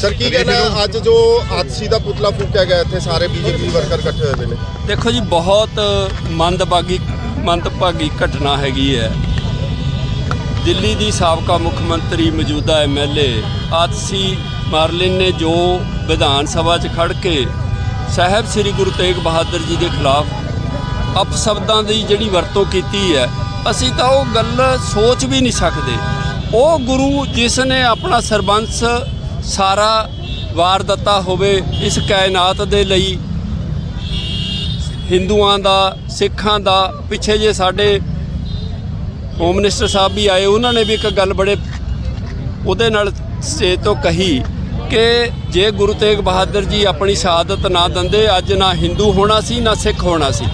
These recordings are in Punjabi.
ਸਰ ਕੀ ਕਹਿਣਾ? ਅੱਜ ਜੋ ਆਤਸੀ ਦਾ ਪੁਤਲਾ ਫੂਕਿਆ ਗਿਆ ਇੱਥੇ ਸਾਰੇ ਬੀਜੇਪੀ ਵਰਕਰ ਇਕੱਠੇ ਹੋਏ ਨੇ। ਦੇਖੋ ਜੀ ਬਹੁਤ ਮੰਦਭਾਗੀ ਮੰਦਭਾਗੀ ਘਟਨਾ ਹੈਗੀ ਹੈ। ਦਿੱਲੀ ਦੀ ਸਾਬਕਾ ਮੁੱਖ ਮੰਤਰੀ ਮੌਜੂਦਾ ਐਮਐਲਏ ਆਤਸੀ ਮਾਰਲਿਨ ਨੇ ਜੋ ਵਿਧਾਨ ਸਭਾ 'ਚ ਖੜ ਕੇ ਸਾਹਿਬ ਸ੍ਰੀ ਗੁਰੂ ਤੇਗ ਬਹਾਦਰ ਜੀ ਦੇ ਖਿਲਾਫ ਅਪਸ਼ਬਦਾਂ ਦੀ ਜਿਹੜੀ ਵਰਤੋਂ ਕੀਤੀ ਹੈ ਅਸੀਂ ਤਾਂ ਉਹ ਗੱਲ ਸੋਚ ਵੀ ਨਹੀਂ ਸਕਦੇ। ਉਹ ਗੁਰੂ ਜਿਸ ਨੇ ਆਪਣਾ ਸਰਬੰਸ ਸਾਰਾ ਵਾਰ ਦਿੱਤਾ ਹੋਵੇ ਇਸ ਕਾਇਨਾਤ ਦੇ ਲਈ ਹਿੰਦੂਆਂ ਦਾ, ਸਿੱਖਾਂ ਦਾ, ਪਿੱਛੇ ਜੇ ਸਾਡੇ ਹੋਮ ਮਿਨਿਸਟਰ ਸਾਹਿਬ ਵੀ ਆਏ, ਉਹਨਾਂ ਨੇ ਵੀ ਇੱਕ ਗੱਲ ਬੜੇ ਉਹਦੇ ਨਾਲ ਸਟੇਜ ਤੋਂ ਕਹੀ ਕਿ ਜੇ ਗੁਰੂ ਤੇਗ ਬਹਾਦਰ ਜੀ ਆਪਣੀ ਸ਼ਹਾਦਤ ਨਾ ਦਿੰਦੇ, ਅੱਜ ਨਾ ਹਿੰਦੂ ਹੋਣਾ ਸੀ, ਨਾ ਸਿੱਖ ਹੋਣਾ ਸੀ।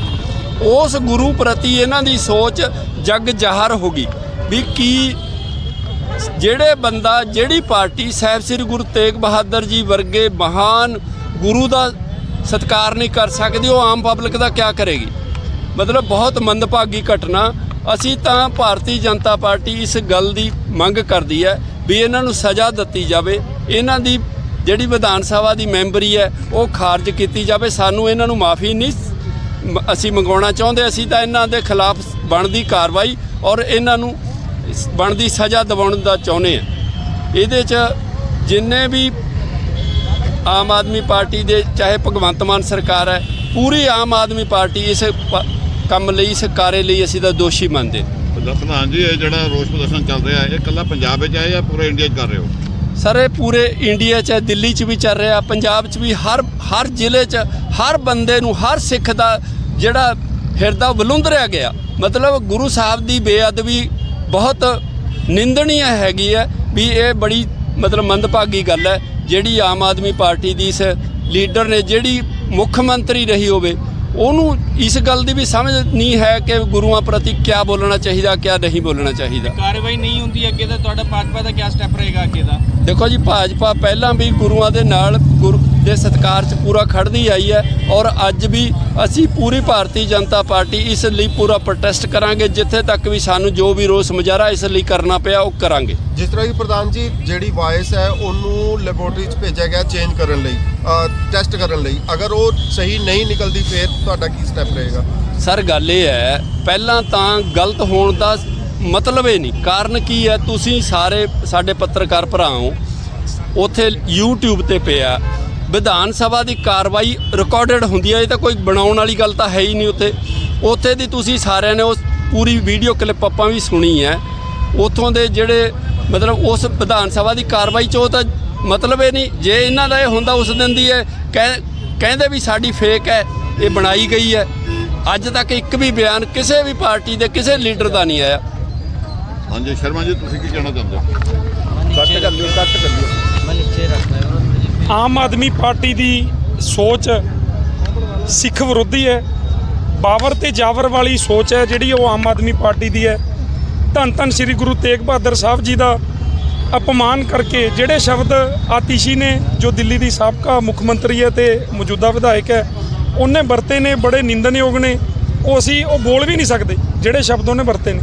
ਉਸ ਗੁਰੂ ਪ੍ਰਤੀ ਇਹਨਾਂ ਦੀ ਸੋਚ ਜਗ ਜ਼ਾਹਰ ਹੋ ਗਈ ਵੀ ਕੀ ਜਿਹੜੇ ਬੰਦਾ, ਜਿਹੜੀ ਪਾਰਟੀ ਸਾਹਿਬ ਸ੍ਰੀ ਗੁਰੂ ਤੇਗ ਬਹਾਦਰ ਜੀ ਵਰਗੇ ਮਹਾਨ ਗੁਰੂ ਦਾ ਸਤਿਕਾਰ ਨਹੀਂ ਕਰ ਸਕਦੀ, ਉਹ ਆਮ ਪਬਲਿਕ ਦਾ ਕੀ ਕਰੇਗੀ? ਮਤਲਬ ਬਹੁਤ ਮੰਦਭਾਗੀ ਘਟਨਾ। ਅਸੀਂ ਤਾਂ ਭਾਰਤੀ ਜਨਤਾ ਪਾਰਟੀ ਇਸ ਗੱਲ ਦੀ ਮੰਗ ਕਰਦੀ ਹੈ ਵੀ ਇਹਨਾਂ ਨੂੰ ਸਜ਼ਾ ਦਿੱਤੀ ਜਾਵੇ। ਇਹਨਾਂ ਦੀ ਜਿਹੜੀ ਵਿਧਾਨ ਸਭਾ ਦੀ ਮੈਂਬਰੀ ਹੈ, ਉਹ ਖਾਰਜ ਕੀਤੀ ਜਾਵੇ। ਸਾਨੂੰ ਇਹਨਾਂ ਨੂੰ ਮਾਫੀ ਨਹੀਂ ਅਸੀਂ ਮੰਗਾਉਣਾ ਚਾਹੁੰਦੇ। ਅਸੀਂ ਤਾਂ ਇਹਨਾਂ ਦੇ ਖਿਲਾਫ ਬਣਦੀ ਕਾਰਵਾਈ ਔਰ ਇਹਨਾਂ ਨੂੰ ਬਣਦੀ ਸਜ਼ਾ ਦਿਵਾਉਣ ਦਾ ਚਾਹੁੰਦੇ ਆ। ਇਹਦੇ 'ਚ ਜਿੰਨੇ ਵੀ ਆਮ ਆਦਮੀ ਪਾਰਟੀ ਦੇ ਚਾਹੇ ਭਗਵੰਤ ਮਾਨ ਸਰਕਾਰ ਹੈ ਪੂਰੀ ਆਮ ਆਦਮੀ ਪਾਰਟੀ ਇਸ ਕੰਮ ਲਈ ਇਸ ਕਾਰੇ ਲਈ ਅਸੀਂ ਤਾਂ ਦੋਸ਼ੀ ਮੰਨਦੇ ਪ੍ਰਧਾਨ ਜੀ ਇਹ ਜਿਹੜਾ ਰੋਸ ਪ੍ਰਦਰਸ਼ਨ ਚੱਲ ਰਿਹਾ ਹੈ ਇਹ ਇਕੱਲਾ ਪੰਜਾਬ ਵਿੱਚ ਹੈ ਜਾਂ ਪੂਰੇ ਇੰਡੀਆ 'ਚ ਕਰ ਰਹੇ ਹੋ? ਸਰ ਇਹ ਪੂਰੇ ਇੰਡੀਆ 'ਚ ਹੈ, ਦਿੱਲੀ 'ਚ ਵੀ ਚੱਲ ਰਿਹਾ ਪੰਜਾਬ 'ਚ ਵੀ ਹਰ ਹਰ ਜ਼ਿਲ੍ਹੇ 'ਚ ਹਰ ਬੰਦੇ ਨੂੰ ਹਰ ਸਿੱਖ ਦਾ ਜਿਹੜਾ ਹਿਰਦਾ ਵਲੁੰਦਰਿਆ ਗਿਆ। ਮਤਲਬ ਗੁਰੂ ਸਾਹਿਬ ਦੀ ਬੇਅਦਬੀ ਬਹੁਤ ਨਿੰਦਣੀय ਹੈਗੀ ਹੈ ਵੀ ਇਹ ਬੜੀ ਮਤਲਬ ਮੰਦਭਾਗੀ ਗੱਲ ਹੈ ਜਿਹੜੀ ਆਮ ਆਦਮੀ ਪਾਰਟੀ ਦੀ ਇਸ ਲੀਡਰ ਨੇ ਜਿਹੜੀ ਮੁੱਖ ਮੰਤਰੀ ਰਹੀ ਹੋਵੇ ਉਹਨੂੰ ਇਸ ਗੱਲ ਦੀ ਵੀ ਸਮਝ ਨਹੀਂ ਹੈ ਕਿ ਗੁਰੂਆਂ ਪ੍ਰਤੀ ਕਿਆ ਬੋਲਣਾ ਚਾਹੀਦਾ ਕਿਆ ਨਹੀਂ ਬੋਲਣਾ ਚਾਹੀਦਾ। ਕਾਰਵਾਈ ਨਹੀਂ ਹੁੰਦੀ ਅੱਗੇ ਤਾਂ ਤੁਹਾਡਾ ਭਾਜਪਾ ਦਾ ਕੀ ਸਟੈਪ ਰਹੇਗਾ ਅੱਗੇ ਦਾ? ਦੇਖੋ ਜੀ ਭਾਜਪਾ ਪਹਿਲਾਂ ਵੀ ਗੁਰੂਆਂ ਦੇ ਨਾਲ ਗੁਰੂ ਦੇ ਸਤਿਕਾਰ 'ਚ ਪੂਰਾ ਖੜਦੀ ਆਈ ਹੈ ਔਰ ਅੱਜ ਵੀ ਅਸੀਂ ਪੂਰੀ ਭਾਰਤੀ ਜਨਤਾ ਪਾਰਟੀ ਇਸ ਲਈ ਪੂਰਾ ਪ੍ਰੋਟੈਸਟ ਕਰਾਂਗੇ ਜਿੱਥੇ ਤੱਕ ਵੀ ਸਾਨੂੰ ਜੋ ਵੀ ਰੋਸ ਮੁਜ਼ਾਹਰਾ ਇਸ ਲਈ ਕਰਨਾ ਪਿਆ ਉਹ ਕਰਾਂਗੇ। ਜਿਸ ਤਰ੍ਹਾਂ ਕਿ ਪ੍ਰਧਾਨ ਜੀ ਜਿਹੜੀ ਵਾਇਸ ਹੈ ਉਹਨੂੰ ਲੈਬੋਰਟਰੀ 'ਚ ਭੇਜਿਆ ਗਿਆ ਚੇਂਜ ਕਰਨ ਲਈ ਟੈਸਟ ਕਰਨ ਲਈ। ਅਗਰ ਉਹ ਸਹੀ ਨਹੀਂ ਨਿਕਲਦੀ ਫਿਰ ਤੁਹਾਡਾ ਕੀ ਸਟੈਪ ਰਹੇਗਾ? ਸਰ ਗੱਲ ਇਹ ਹੈ ਪਹਿਲਾਂ ਤਾਂ ਗਲਤ ਹੋਣ ਦਾ ਮਤਲਬ ਇਹ ਨਹੀਂ। ਕਾਰਨ ਕੀ ਹੈ ਤੁਸੀਂ ਸਾਰੇ ਸਾਡੇ ਪੱਤਰਕਾਰ ਭਰਾ ਹੋ ਉਥੇ YouTube ਤੇ ਪਿਆ। ਵਿਧਾਨ ਸਭਾ ਦੀ ਕਾਰਵਾਈ ਰਿਕਾਰਡਡ ਹੁੰਦੀ ਹੈ ਇਹ ਤਾਂ ਕੋਈ ਬਣਾਉਣ ਵਾਲੀ ਗੱਲ ਤਾਂ ਹੈ ਹੀ ਨਹੀਂ ਉੱਥੇ। ਉੱਥੇ ਦੀ ਤੁਸੀਂ ਸਾਰਿਆਂ ਨੇ ਉਸ ਪੂਰੀ ਵੀਡੀਓ ਕਲਿੱਪ ਆਪਾਂ ਵੀ ਸੁਣੀ ਹੈ। ਉਥੋਂ ਦੇ ਜਿਹੜੇ ਮਤਲਬ ਉਸ ਵਿਧਾਨ ਸਭਾ ਦੀ ਕਾਰਵਾਈ 'ਚ ਉਹ ਤਾਂ ਮਤਲਬ ਇਹ ਨਹੀਂ ਜੇ ਇਹਨਾਂ ਦਾ ਇਹ ਹੁੰਦਾ ਉਸ ਦਿਨ ਦੀ ਹੈ ਕਹਿ- ਕਹਿੰਦੇ ਵੀ ਸਾਡੀ ਫੇਕ ਹੈ ਇਹ ਬਣਾਈ ਗਈ ਹੈ। ਅੱਜ ਤੱਕ ਇੱਕ ਵੀ ਬਿਆਨ ਕਿਸੇ ਵੀ ਪਾਰਟੀ ਦੇ ਕਿਸੇ ਲੀਡਰ ਦਾ ਨਹੀਂ ਆਇਆ। ਹਾਂਜੀ ਸ਼ਰਮਾ ਜੀ ਤੁਸੀਂ ਕੀ ਕਹਿਣਾ ਚਾਹੁੰਦੇ ਹੋ? ਕੱਟ ਕਰ ਲਿਓ ਕੱਟ ਕਰ ਲਿਓ। ਆਮ ਆਦਮੀ ਪਾਰਟੀ ਦੀ ਸੋਚ ਸਿੱਖ ਵਿਰੋਧੀ ਹੈ। ਬਾਵਰ ਤੇ ਜਾਵਰ ਵਾਲੀ ਸੋਚ ਹੈ ਜਿਹੜੀ ਉਹ ਆਮ ਆਦਮੀ ਪਾਰਟੀ ਦੀ ਹੈ। ਧੰਨ ਧੰਨ ਸ੍ਰੀ ਗੁਰੂ ਤੇਗ ਬਹਾਦਰ ਸਾਹਿਬ ਜੀ ਦਾ ਅਪਮਾਨ ਕਰਕੇ ਜਿਹੜੇ ਸ਼ਬਦ ਆਤਿਸ਼ੀ ਨੇ, ਜੋ ਦਿੱਲੀ ਦੀ ਸਾਬਕਾ ਮੁੱਖ ਮੰਤਰੀ ਹੈ ਤੇ ਮੌਜੂਦਾ ਵਿਧਾਇਕ ਹੈ, ਉਹਨੇ ਵਰਤੇ ਨੇ, ਬੜੇ ਨਿੰਦਨਯੋਗ ਨੇ। ਉਹ ਅਸੀਂ ਉਹ ਬੋਲ ਵੀ ਨਹੀਂ ਸਕਦੇ, ਜਿਹੜੇ ਸ਼ਬਦ ਉਹਨੇ ਵਰਤੇ ਨੇ।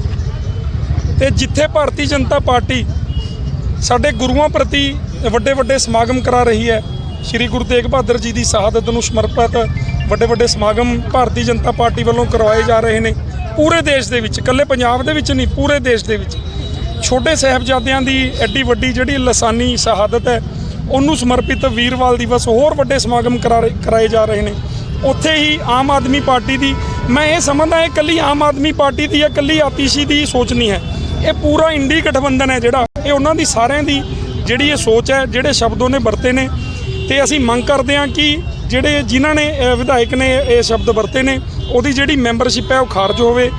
ਤੇ ਜਿੱਥੇ ਭਾਰਤੀ ਜਨਤਾ ਪਾਰਟੀ ਸਾਡੇ ਗੁਰੂਆਂ ਪ੍ਰਤੀ ਵੱਡੇ ਵੱਡੇ ਸਮਾਗਮ ਕਰਾ ਰਹੀ ਹੈ। ਸ੍ਰੀ ਗੁਰੂ ਤੇਗ ਬਹਾਦਰ ਜੀ ਦੀ ਸ਼ਹਾਦਤ ਨੂੰ ਸਮਰਪਿਤ ਵੱਡੇ ਵੱਡੇ ਸਮਾਗਮ ਭਾਰਤੀ ਜਨਤਾ ਪਾਰਟੀ ਵੱਲੋਂ ਕਰਵਾਏ ਜਾ ਰਹੇ ਨੇ। ਪੂਰੇ ਦੇਸ਼ ਦੇ ਵਿੱਚ, ਇਕੱਲੇ ਪੰਜਾਬ ਦੇ ਵਿੱਚ ਨਹੀਂ, ਪੂਰੇ ਦੇਸ਼ ਦੇ ਵਿੱਚ। ਛੋਟੇ ਸਾਹਿਬਜ਼ਾਦਿਆਂ ਦੀ ਐਡੀ ਵੱਡੀ ਜਿਹੜੀ ਲਸਾਨੀ ਸ਼ਹਾਦਤ ਹੈ, ਉਹਨੂੰ ਸਮਰਪਿਤ ਵੀਰਵਾਲ ਦਿਵਸ ਹੋਰ ਵੱਡੇ ਸਮਾਗਮ ਕਰਾ ਰਹੇ- ਕਰਾਏ ਜਾ ਰਹੇ ਨੇ। ਉੱਥੇ ਹੀ ਆਮ ਆਦਮੀ ਪਾਰਟੀ ਦੀ, ਮੈਂ ਇਹ ਸਮਝਦਾ ਇਹ ਇਕੱਲੀ ਆਮ ਆਦਮੀ ਪਾਰਟੀ ਦੀ ਜਾਂ ਇਕੱਲੀ ਆਤੀਸ਼ੀ ਦੀ ਸੋਚ ਨਹੀਂ ਹੈ। ਇਹ ਪੂਰਾ ਇੰਡੀ ਗਠਬੰਧਨ ਹੈ ਜਿਹੜਾ, ਇਹ ਉਹਨਾਂ ਦੀ ਸਾਰਿਆਂ ਦੀ ਜਿਹੜੀ ਇਹ ਸੋਚ ਹੈ, ਜਿਹੜੇ ਸ਼ਬਦ ਉਹਨੇ ਵਰਤੇ ਨੇ, ਤੇ ਅਸੀਂ ਮੰਗ ਕਰਦੇ ਹਾਂ ਕਿ ਜਿਹੜੇ ਜਿਨ੍ਹਾਂ ਨੇ ਵਿਧਾਇਕ ਨੇ ਇਹ ਸ਼ਬਦ ਵਰਤੇ ਨੇ, ਉਹਦੀ ਜਿਹੜੀ ਮੈਂਬਰਸ਼ਿਪ ਹੈ ਉਹ ਖਾਰਜ ਹੋਵੇ।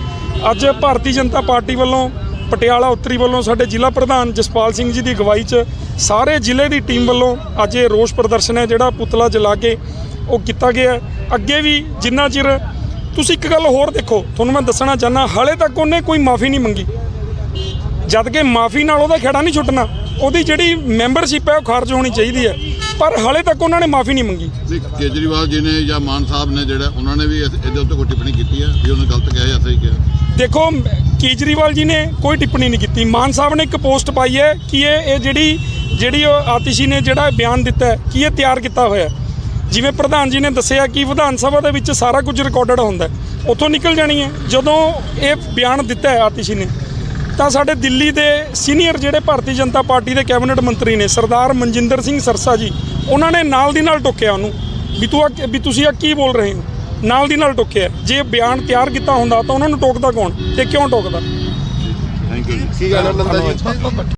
ਅੱਜ ਭਾਰਤੀ ਜਨਤਾ ਪਾਰਟੀ ਵੱਲੋਂ ਪਟਿਆਲਾ ਉੱਤਰੀ ਵੱਲੋਂ ਸਾਡੇ ਜ਼ਿਲ੍ਹਾ ਪ੍ਰਧਾਨ ਜਸਪਾਲ ਸਿੰਘ ਜੀ ਦੀ ਅਗਵਾਈ 'ਚ ਸਾਰੇ ਜ਼ਿਲ੍ਹੇ ਦੀ ਟੀਮ ਵੱਲੋਂ ਅੱਜ ਇਹ ਰੋਸ ਪ੍ਰਦਰਸ਼ਨ ਹੈ, ਜਿਹੜਾ ਪੁਤਲਾ ਜਲਾ ਕੇ ਉਹ ਕੀਤਾ ਗਿਆ ਅੱਗੇ ਵੀ ਜਿੰਨਾ ਚਿਰ, ਤੁਸੀਂ ਇੱਕ ਗੱਲ ਹੋਰ ਦੇਖੋ, ਤੁਹਾਨੂੰ ਮੈਂ ਦੱਸਣਾ ਚਾਹਨਾ ਹਾਲੇ ਤੱਕ ਉਹਨੇ ਕੋਈ ਮਾਫੀ ਨਹੀਂ ਮੰਗੀ। ਜਦ ਕਿ ਮਾਫੀ ਨਾਲ ਉਹਦਾ ਖੇੜਾ ਨਹੀਂ ਛੁੱਟਣਾ। ਉਹਦੀ ਜਿਹੜੀ ਮੈਂਬਰਸ਼ਿਪ ਹੈ ਉਹ ਖਾਰਜ ਹੋਣੀ ਚਾਹੀਦੀ ਹੈ। ਪਰ ਹਾਲੇ ਤੱਕ ਉਹਨਾਂ ਨੇ ਮਾਫੀ ਨਹੀਂ ਮੰਗੀ। ਨਹੀਂ ਕੇਜਰੀਵਾਲ ਜੀ ਨੇ ਜਾਂ ਮਾਨ ਸਾਹਿਬ ਨੇ ਜਿਹੜਾ ਉਹਨਾਂ ਨੇ ਵੀ ਇਸ- ਇਹਦੇ ਉੱਤੇ ਕੋਈ ਟਿੱਪਣੀ ਕੀਤੀ ਹੈ? ਵੀ ਉਹਨੇ ਗਲਤ ਕਿਹਾ ਜਾਂ ਸਹੀ ਕਿਹਾ? ਦੇਖੋ ਕੇਜਰੀਵਾਲ ਜੀ ਨੇ ਕੋਈ ਟਿੱਪਣੀ ਨਹੀਂ ਕੀਤੀ। ਮਾਨ ਸਾਹਿਬ ਨੇ ਇੱਕ ਪੋਸਟ ਪਾਈ ਹੈ ਕਿ ਇਹ ਇਹ ਜਿਹੜੀ ਜਿਹੜੀ ਉਹ ਆਤਿਸ਼ੀ ਨੇ ਜਿਹੜਾ ਬਿਆਨ ਦਿੱਤਾ ਹੈ ਕੀ ਇਹ ਤਿਆਰ ਕੀਤਾ ਹੋਇਆ ਹੈ? ਜਿਵੇਂ ਪ੍ਰਧਾਨ ਜੀ ਨੇ ਦੱਸਿਆ ਕਿ ਵਿਧਾਨ ਸਭਾ ਦੇ ਵਿੱਚ ਸਾਰਾ ਕੁਝ ਰਿਕਾਰਡਡ ਹੁੰਦਾ ਹੈ। ਉੱਥੋਂ ਨਿਕਲ ਜਾਣੀ ਹੈ। ਜਦੋਂ ਇਹ ਬਿਆਨ ਦਿੱਤਾ ਹੈ ਆਤਿਸ਼ੀ ਨੇ ਤਾਂ ਸਾਡੇ ਦਿੱਲੀ ਦੇ ਸੀਨੀਅਰ ਜਿਹੜੇ ਭਾਰਤੀ ਜਨਤਾ ਪਾਰਟੀ ਦੇ ਕੈਬਨਿਟ ਮੰਤਰੀ ਨੇ ਸਰਦਾਰ ਮਨਜਿੰਦਰ ਸਿੰਘ ਸਰਸਾ ਜੀ ਉਹਨਾਂ ਨੇ ਨਾਲ ਦੀ ਨਾਲ ਟੋਕਿਆ ਉਹਨੂੰ ਵੀ ਤੂੰ ਆ ਵੀ ਤੁਸੀਂ ਆ ਕੀ ਬੋਲ ਰਹੇ ਹੋ? ਨਾਲ ਦੀ ਨਾਲ ਟੋਕਿਆ। ਜੇ ਬਿਆਨ ਤਿਆਰ ਕੀਤਾ ਹੁੰਦਾ ਤਾਂ ਉਹਨਾਂ ਨੂੰ ਟੋਕਦਾ ਕੌਣ ਤੇ ਕਿਉਂ ਟੋਕਦਾ? ਥੈਂਕ ਯੂ ਜੀ। ਕੀ ਗੱਲ ਹੈ ਨੰਦਾ ਜੀ?